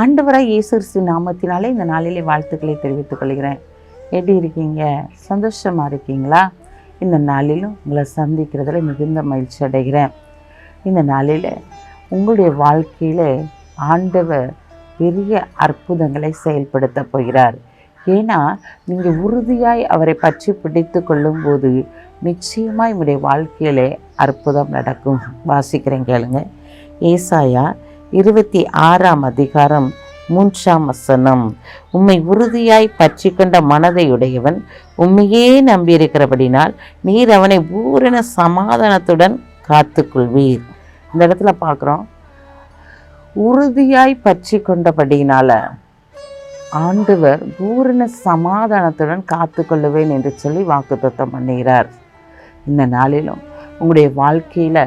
ஆண்டவராக இயேசு நாமத்தினாலே இந்த நாளிலே வாழ்த்துக்களை தெரிவித்துக் கொள்கிறேன். எப்படி இருக்கீங்க? சந்தோஷமாக இருக்கீங்களா? இந்த நாளிலும் உங்களை சந்திக்கிறதுல மிகுந்த மகிழ்ச்சி அடைகிறேன். இந்த நாளில் உங்களுடைய வாழ்க்கையில் ஆண்டவர் பெரிய அற்புதங்களை செயல்படுத்த போகிறார். ஏன்னா நீங்கள் உறுதியாய் அவரை பற்றி பிடித்து கொள்ளும்போது நிச்சயமாக இவருடைய வாழ்க்கையிலே அற்புதம் நடக்கும். வாசிக்கிறேன் கேளுங்க. ஏசாயா இருபத்தி ஆறாம் அதிகாரம் மூன்றாம் வசனம். உம்மை உறுதியாய் பற்றி கொண்ட மனதையுடையவன் உண்மையே நம்பியிருக்கிறபடினால் நீர் அவனை பூரண சமாதானத்துடன் காத்துக்கொள்வீர். இந்த இடத்துல பார்க்குறோம். உறுதியாய் பற்றி கொண்டபடினால ஆண்டவர் பூரண சமாதானத்துடன் காத்துக்கொள்ளுவேன் என்று சொல்லி வாக்குத்தத்தம் பண்ணுகிறார். இந்த நாளிலும் உங்களுடைய வாழ்க்கையில்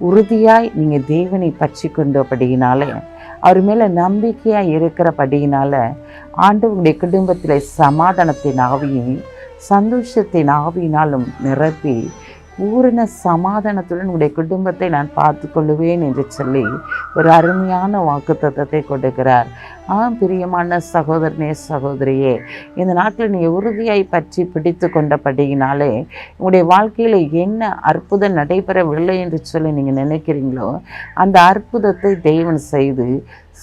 உறுதியாய் நீங்கள் தேவனை பற்றி கொண்டபடியினாலே அவர் மேலே நம்பிக்கையாக இருக்கிறபடியினால ஆண்டு குடும்பத்தில் சமாதானத்தின் ஆவியும் சந்தோஷத்தின் ஆவியினாலும் நிரப்பி பூரண சமாதானத்துடன் உங்களுடைய குடும்பத்தை நான் பார்த்து கொள்ளுவேன் என்று சொல்லி ஒரு அருமையான வாக்குத்தத்தத்தை கொடுக்கிறார். ஆம் பிரியமான சகோதரனே சகோதரியே இந்த நாட்டில் நீ உறுதியாய் பற்றி பிடித்து கொண்டபடியினாலே உங்களுடைய வாழ்க்கையில் என்ன அற்புதம் நடைபெறவில்லை என்று சொல்லி நீங்கள் நினைக்கிறீங்களோ அந்த அற்புதத்தை தெய்வன் செய்து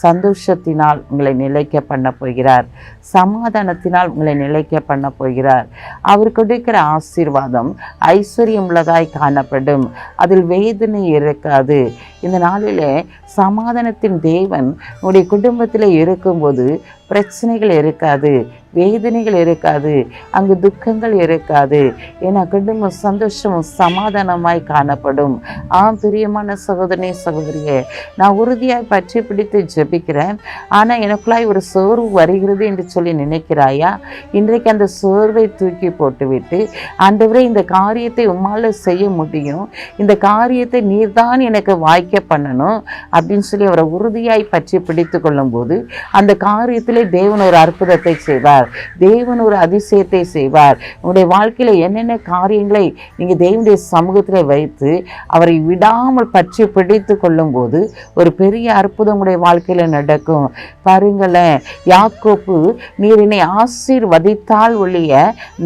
சந்தோஷத்தினால் உங்களை நிலைக்க பண்ண போகிறார். சமாதானத்தினால் உங்களை நிலைக்க பண்ண போகிறார். அவர் கொடுக்கிற ஆசீர்வாதம் ஐஸ்வர்யம் உள்ளதாய் காணப்படும். அதில் வேதனை இருக்காது இந்த நாளிலே சமாதானத்தின் தேவன் உங்களுடைய குடும்பத்தில் இருக்கும்போது பிரச்சனைகள் இருக்காது வேதனைகள் இருக்காது அங்கு துக்கங்கள் இருக்காது. ஏன்னா குடும்பம் சந்தோஷமும் சமாதானமாய் காணப்படும். ஆம் பிரியமான சகோதரனே சகோதரியே நான் உறுதியாய் பற்றி பிடித்து ஜெபிக்கிறேன். ஆனால் எனக்குள்ளாய் ஒரு சோர்வு வருகிறது என்று சொல்லி நினைக்கிறாயா? இன்றைக்கு அந்த சோர்வை தூக்கி போட்டுவிட்டு அந்தவரை இந்த காரியத்தை உம்மால் செய்ய முடியும். இந்த காரியத்தை நீர்தான் எனக்கு வாய்க்க பண்ணணும் அப்படின்னு சொல்லி அவரை உறுதியாய் பற்றி பிடித்து கொள்ளும்போது அந்த காரியத்தில் வாழ்க்கையிலே தேவன் ஒரு அற்புதத்தை செய்வார். தேவன் ஒரு அதிசயத்தை செய்வார். உங்களுடைய வாழ்க்கையில் என்னென்ன காரியங்களை நீங்கள் தேவனுடைய சமூகத்தில் வைத்து அவரை விடாமல் பற்றி பிடித்து கொள்ளும்போது ஒரு பெரிய அற்புதம் உடைய வாழ்க்கையில் நடக்கும். பாருங்களேன் யாக்கோப்பு நீர் என்னை ஆசீர்வதித்தால் ஒழிய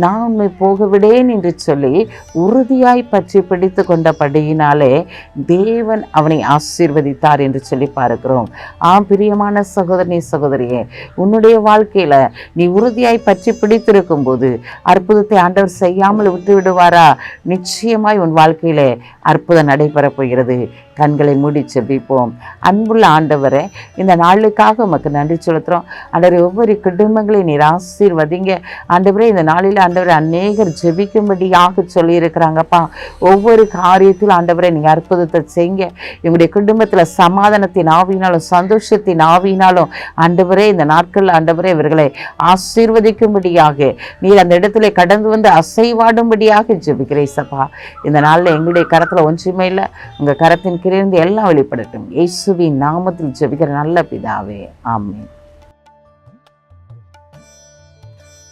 நான் உண்மை போகவிடேன் என்று சொல்லி உறுதியாய் பற்றி பிடித்து கொண்டபடியினாலே தேவன் அவனை ஆசீர்வதித்தார் என்று சொல்லி பார்க்கிறோம். ஆம் பிரியமான சகோதரனே சகோதரியே உன்னுடைய வாழ்க்கையில் நீ உறுதியாய் பற்றி பிடித்திருக்கும் போது அற்புதத்தை ஆண்டவர் செய்யாமல் விட்டு விடுவாரா? நிச்சயமாய் உன் வாழ்க்கையிலே அற்புதம் நடைபெறப் போகிறது. கண்களை மூடி செபிப்போம் அன்புள்ள ஆண்டவரை இந்த நாளுக்காக உமக்கு நன்றி செலுத்துகிறோம் ஆண்டவர் ஒவ்வொரு குடும்பங்களையும் நீர் ஆசீர்வதிங்க. ஆண்டவரே இந்த நாளில் ஆண்டவரை அநேகர் ஜெபிக்கும்படியாக சொல்லியிருக்கிறாங்கப்பா. ஒவ்வொரு காரியத்திலும் ஆண்டவரை நீங்கள் அற்புதத்தை செய்யுங்க எங்களுடைய குடும்பத்தில் சமாதானத்தின் ஆவினாலும் சந்தோஷத்தின் ஆவினாலும் ஆண்டவரே இந்த நாட்கள் ஆண்டவரே இவர்களை ஆசீர்வதிக்கும்படியாக நீர் அந்த இடத்துல கடந்து வந்து அசைவாடும்படியாக ஜெபிக்கிறேன் சபா. இந்த நாளில் எங்களுடைய கரத்தில் ஒன்றுமே இல்லை உங்கள் கரத்தின் கிரிந்து எல்லாம் வெளிப்படட்டும். இயேசுவின் நாமத்தில் ஜெபிக்கிற நல்ல பிதாவே ஆமென்.